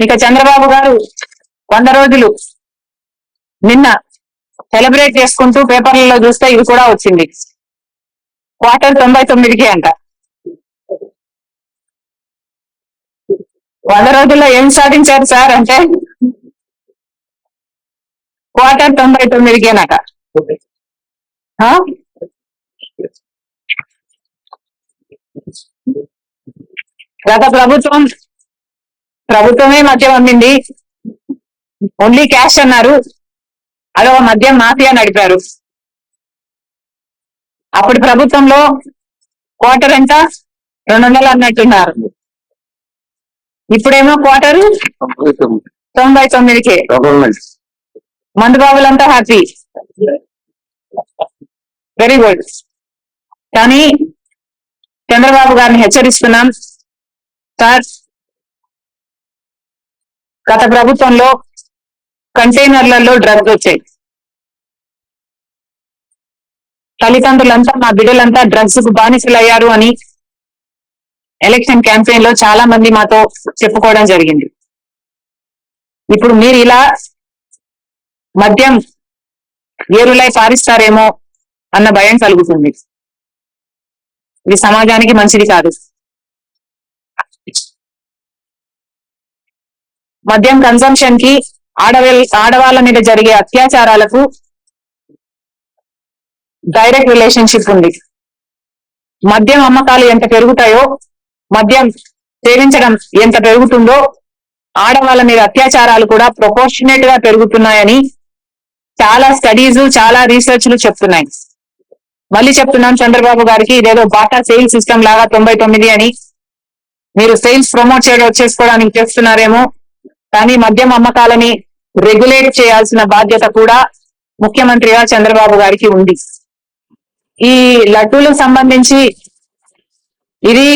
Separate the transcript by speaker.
Speaker 1: ఇక చంద్రబాబు గారు వంద రోజులు నిన్న సెలబ్రేట్ చేసుకుంటూ పేపర్లలో చూస్తే ఇది కూడా వచ్చింది. క్వార్టర్ తొంభై తొమ్మిదికి అంట. వంద రోజుల్లో ఏం సాధించారు సార్ అంటే క్వార్టర్ తొంభై తొమ్మిదికేనట. ఆ? గత ప్రభుత్వం ప్రభుత్వమే మద్యం అమ్మింది ఓన్లీ క్యాష్ అన్నారు. అదొక మద్యం మాఫియా నడిపారు. అప్పుడు ప్రభుత్వంలో క్వార్టర్ ఎంత? రెండు వందలు అన్నట్టున్నారు. ఇప్పుడేమో క్వార్టర్ తొంభై తొమ్మిదికే. మందు బాబులంతా హ్యాపీ వెరీ గుడ్ కానీ చంద్రబాబు గారిని హెచ్చరిస్తున్నాం. సార్ గత ప్రభుత్వంలో కంటైనర్లలో డ్రగ్స్ వచ్చాయి. తల్లిదండ్రులంతా మా బిడ్డలంతా డ్రగ్స్కు బానిసలయ్యారు అని ఎలక్షన్ క్యాంపెయిన్లో చాలా మంది మాతో చెప్పుకోవడం జరిగింది. ఇప్పుడు మీరు ఇలా మద్యం ఏరులై పారిస్తారేమో అన్న భయం కలుగుతుంది. ఇది సమాజానికి మంచిది కాదు. మద్యం కన్సంప్షన్కి ఆడవే ఆడవాళ్ళ మీద జరిగే అత్యాచారాలకు డైరెక్ట్ రిలేషన్షిప్ ఉంది. మద్యం అమ్మకాలు ఎంత పెరుగుతాయో మద్యం సేవించడం ఎంత పెరుగుతుందో ఆడవాళ్ళ మీద అత్యాచారాలు కూడా ప్రపోర్షనేట్గా పెరుగుతున్నాయని చాలా స్టడీస్ చాలా రీసెర్చ్లు చెప్తున్నాయి. మళ్ళీ చెప్తున్నాం చంద్రబాబు గారికి ఇదేదో బాటా సేల్స్ సిస్టమ్ లాగా తొంభై తొమ్మిది అని. మీరు సేల్స్ ప్రమోట్ చేయడం చేసుకోవడానికి చేస్తున్నారేమో కానీ మద్యం అమ్మకాలని రెగ్యులేట్ చేయాల్సిన బాధ్యత కూడా ముఖ్యమంత్రిగా చంద్రబాబు గారికి ఉంది. ఈ లడ్డూలకు సంబంధించి ఇది